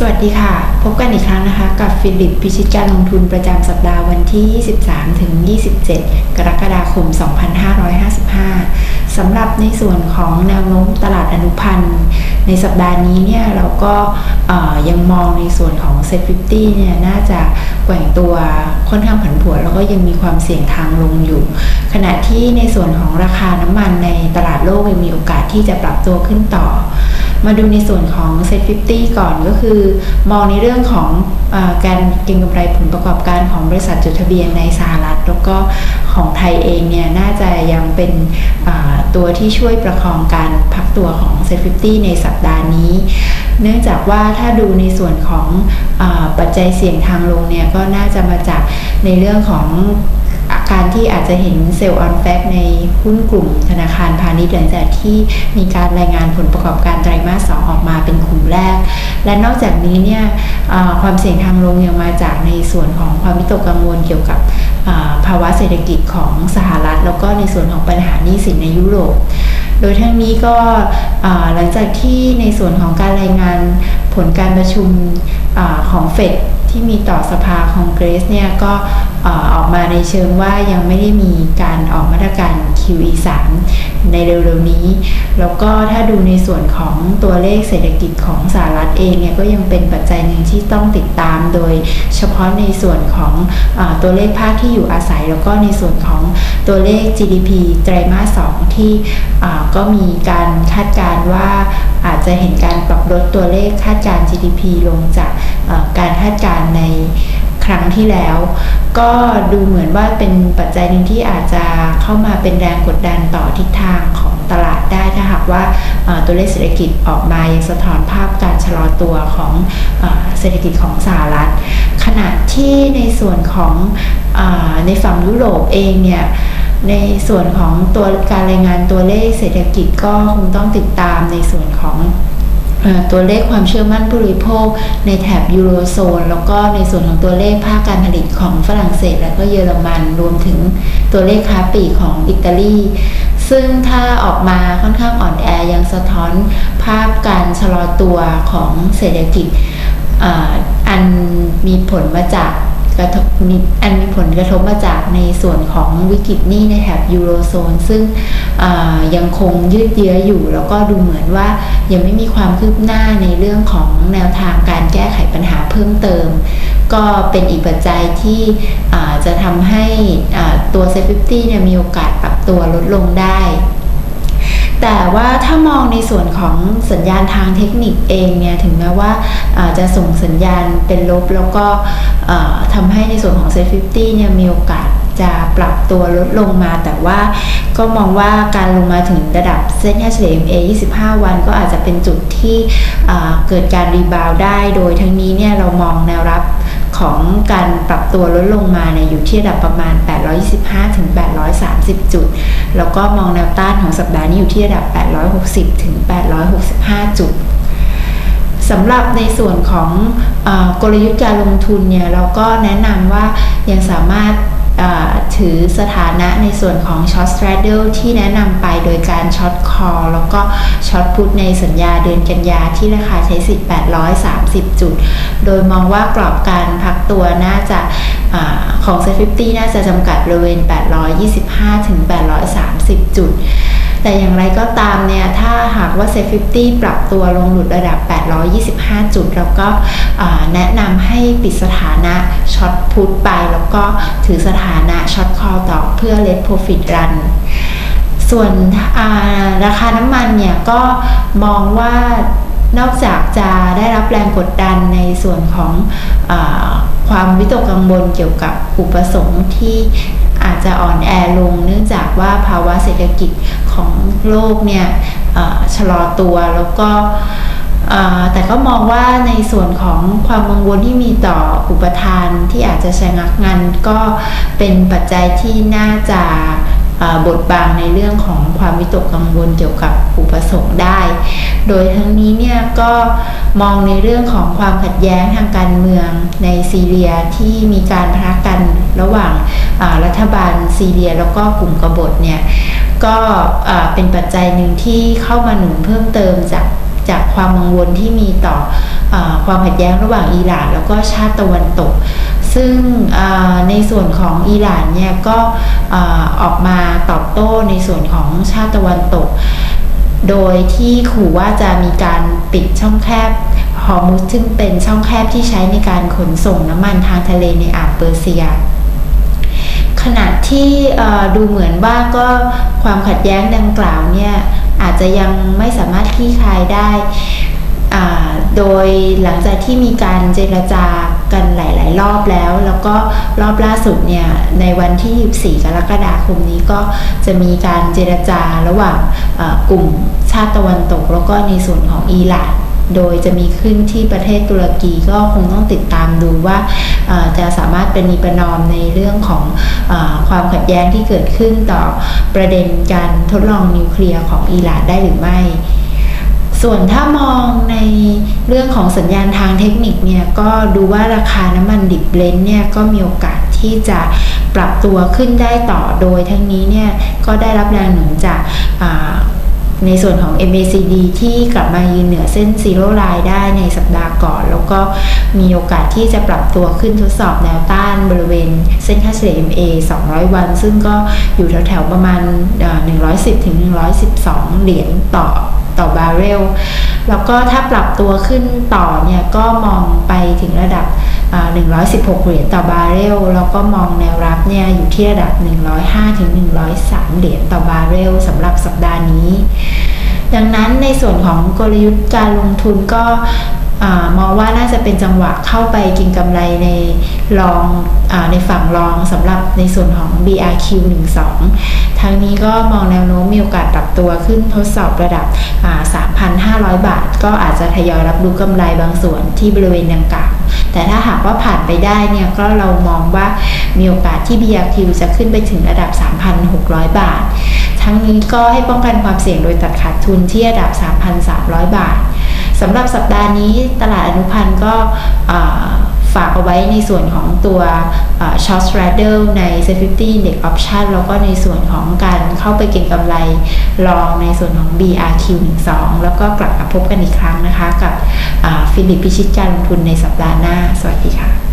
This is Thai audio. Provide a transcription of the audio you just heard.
สวัสดีค่ะ พบกันอีกครั้งนะคะ กับฟิลิปพิชิตการลงทุนประจำสัปดาห์วันที่ 23 ถึง 27 กรกฎาคม 2555 สำหรับในส่วนของแนวโน้มตลาดอนุพันธ์ ในสัปดาห์นี้เนี่ยเราก็ยังมองในส่วนของเซ็ตฟิเนี่ยน่าจะแกว่งตัวค่อนข้างผันผวนแล้วก็ยังมีความเสี่ยงทางลงอยู่ ขณะที่ในส่วนของราคาน้ำมันในตลาดโลกยังมีโอกาสที่จะปรับตัวขึ้นต่อ มาดูในส่วนของ Set 50ก่อนก็คือ มองในเรื่องของอการเก็งกำไรผลประกอบการของบริษัทจดทะเบียนในสหรัฐ แล้วก็ของไทยเองเนี่ยน่าจะยังเป็นตัวที่ช่วยประคองการพักตัวของ Set 50ในสัปดาห์นี้ เนื่องจากว่าถ้าดูในส่วนของอปัจจัยเสี่ยงทางลงเนี่ยก็น่าจะมาจากในเรื่องของ การที่อาจจะเห็นเซลล์ออนแฟกในหุ้นกลุ่มธนาคารพาณิชย์หลังจากที่มีการรายงานผลประกอบการไตรมาสสองออกมาเป็นกลุ่มแรก และนอกจากนี้เนี่ยความเสี่ยงทางลงยังมาจากในส่วนของความวิตกกังวลเกี่ยวกับภาวะเศรษฐกิจของสหรัฐ แล้วก็ในส่วนของปัญหาหนี้สินในยุโรป โดยทั้งนี้ก็หลังจากที่ในส่วนของการรายงานผลการประชุมอของเฟด ที่มีต่อสภาคองเกรสเนี่ยก็ออกมาในเชิงว่ายังไม่ได้มีการออกมาตรการ QE3 ในเร็วๆนี้ แล้วก็ถ้าดูในส่วนของตัวเลขเศรษฐกิจของสหรัฐเองเนี่ยก็ยังเป็นปัจจัยหนึ่งที่ต้องติดตามโดยเฉพาะในส่วนของอตัวเลขภาคที่อยู่อาศัย แล้วก็ในส่วนของตัวเลข GDP ไตรมาส 2 ที่ก็มีการคาดการณ์ว่าอาจจะเห็นการปรับลดตัวเลขคาดการ GDP ลงจาก การคาดการณ์ในครั้งที่แล้ว ก็ดูเหมือนว่าเป็นปัจจัยหนึ่งที่อาจจะเข้ามาเป็นแรงกดดันต่อทิศทางของตลาดได้ถ้าหากว่าตัวเลขเศรษฐกิจออกมายังสะท้อนภาพการชะลอตัวของเศรษฐกิจของสหรัฐ ขณะที่ในส่วนของอในฝั่งยุโรปเองเนี่ยในส่วนของตัวการรายงานตัวเลขเศรษฐกิจก็คงต้องติดตามในส่วนของ ตัวเลขความเชื่อมั่นผู้บริโภค ในแถบยูโรโซน แล้วก็ในส่วนของตัวเลขภาคการผลิตของฝรั่งเศส และก็เยอรมันรวมถึงตัวเลขค้าปลีกของอิตาลีซึ่งถ้าออกมาค่อนข้างอ่อนแอยังสะท้อนภาพการชะลอตัวของเศรษฐกิจอันมีผลมาจาก กระทบอันมีผลกระทบมาจากในส่วนของวิกฤตหนี้ในแถบยูโรโซน ซึ่งยังคงยืดเยื้ออยู่ แล้วก็ดูเหมือนว่ายังไม่มีความคืบหน้าในเรื่องของแนวทางการแก้ไขปัญหาเพิ่มเติม ก็เป็นอีกปัจจัยที่จะทำให้ตัวเซฟิตี้มีโอกาสปรับตัวลดลงได้ แต่ว่าถ้ามองในส่วนของสัญญาณทางเทคนิคเองเนี่ยถึงแม้ว่าจะส่งสัญญาณเป็นลบแล้วก็ทำให้ในส่วนของเซ็ตฟิเนี่ยมีโอกาสจะปรับตัวลดลงมาแต่ว่าก็มองว่าการลงมาถึงระดับเส้นค่าเฉลี่ย MA 25 วันก็อาจจะเป็นจุดที่เกิดการรีบาวได้ โดยทั้งนี้เนี่ยเรามองแนวรับ ของการปรับตัวลดลงมาเนี่ยอยู่ที่ระดับประมาณ 825ถึง830 จุด แล้วก็มองแนวต้านของสัปดาห์นี้อยู่ที่ระดับ 860ถึง865 จุดสำหรับในส่วนของอกลยุทธ์การลงทุนเนี่ยเราก็แนะนำว่ายังสามารถ ถือสถานะในส่วนของช็อตสตร d เด e ที่แนะนำไปโดยการช็อตคอแล้วก็ช็อตพุทในสัญญาเดือนกันยาที่ราคาใช้สิทธิ์ 830 จุด โดยมองว่ากรอบการพักตัวน่าจะอของเซ็ตฟิน่าจะจำกัดบริเวณ 825 ถึง 830 จุดแต่อย่างไรก็ตามเนี่ย ถ้าหากว่าเซฟิตี้ปรับตัวลงหลุดระดับ 825 จุด แล้วก็แนะนำ ให้ปิดสถานะช็อตพุทไปแล้วก็ถือสถานะช็อตคอต่อเพื่อเลทโปรฟิตรันส่วนราคาน้ำมันเนี่ยก็มองว่านอกจากจะได้รับแรงกดดันในส่วนของอความวิตกกังวลเกี่ยวกับอุปสงค์ที่อาจจะอ่อนแอลง เนื่องจากว่าภาวะเศรษฐกิจของโลกเนี่ยชะลอตัวแล้วก็ แต่ก็มองว่าในส่วนของความกังวลที่มีต่ออุปทานที่อาจจะชะงักงันก็เป็นปัจจัยที่น่าจะบทบางในเรื่องของความวิตกกังวลเกี่ยวกับอุปสงค์ได้ โดยทั้งนี้เนี่ยก็มองในเรื่องของความขัดแย้งทางการเมืองในซีเรียที่มีการพะกันระหว่างรัฐบาลซีเรียแล้วก็กลุ่มกบฏเนี่ยก็เป็นปัจจัยหนึ่งที่เข้ามาหนุนเพิ่มเติมจาก จากความกังวลที่มีต่อความขัดแย้งระหว่างอิหร่าน แล้วก็ชาติตะวันตก ซึ่งในส่วนของอิหร่านเนี่ยก็ออกมาตอบโต้ในส่วนของชาติตะวันตก โดยที่ขู่ว่าจะมีการปิดช่องแคบฮอร์มุสซึ่งเป็นช่องแคบที่ใช้ในการขนส่งน้ำมันทางทะเลในอ่าวเปอร์เซียขณะที่ดูเหมือนว่าก็ความขัดแย้งดังกล่าวเนี่ย อาจจะยังไม่สามารถคลี่คลายได้ โดยหลังจากที่มีการเจรจากันหลาย ๆ รอบแล้ว แล้วก็รอบล่าสุดเนี่ย ในวันที่ 24 กรกฎาคมนี้ก็จะมีการเจรจาระหว่างกลุ่มชาติตะวันตก แล้วก็ในส่วนของอิหร่าน โดยจะมีขึ้นที่ประเทศตุรกีก็คงต้องติดตามดูว่าจะสามารถเป็นนิประนอมในเรื่องของอความขัดแย้งที่เกิดขึ้นต่อประเด็นการทดลองนิวเคลียร์ของอิหร่านได้หรือไม่ ส่วนถ้ามองในเรื่องของสัญญาณทางเทคนิคเนี่ยก็ดูว่าราคาน้ำมันดิบเลนเนี่ยก็มีโอกาสที่จะปรับตัวขึ้นได้ต่อโดยทั้งนี้เนี่ยก็ได้รับแรงหนุนจาก ในส่วนของ MACD ที่กลับมายืนเหนือเส้นซีโร่ไลน์ได้ในสัปดาห์ก่อน แล้วก็มีโอกาสที่จะปรับตัวขึ้นทดสอบแนวต้านบริเวณเส้นค่าเฉลี่ย MA 200 วัน ซึ่งก็อยู่แถวๆประมาณ 110ถึง112 เหรียญต่อ ต่อบาร์เรล แล้วก็ถ้าปรับตัวขึ้นต่อเนี่ยก็มองไปถึงระดับ 116 เหรียญต่อบาร์เรล แล้วก็มองแนวรับเนี่ยอยู่ที่ระดับ 105ถึง103 เหรียญต่อบาร์เรลสำหรับสัปดาห์นี้ ดังนั้นในส่วนของกลยุทธ์การลงทุนก็ มองว่าน่าจะเป็นจังหวะเข้าไปกินกำไรในรองอในฝั่งรองสำหรับในส่วนของ BRQ12 ทางนี้ก็มองแนวโน้มมีโอกาสปรับตัวขึ้นทดสอบระดับ 3,500 บาท ก็อาจจะทยอยรับรู้กำไรบางส่วนที่บริเวณดังกล่าวแต่ถ้าหากว่าผ่านไปได้เนี่ยก็เรามองว่ามีโอกาสที่ BRQ จะขึ้นไปถึงระดับ 3,600 บาท ทั้งนี้ก็ให้ป้องกันความเสี่ยงโดยตัดขาดทุนที่ระดับ 3,300 บาท สำหรับสัปดาห์นี้ตลาดอนุพันธ์ก็ฝากเอาไว้ในส่วนของตัวช็อตส r a d ลใน Safety Index Option แล้วก็ในส่วนของการเข้าไปเก็งกำไรลองในส่วนของ BRQ12 แล้วก็กลับมาพบกันอีกครั้งนะคะ กับฟิลิปพิชิตการลงทุนในสัปดาห์หน้า สวัสดีค่ะ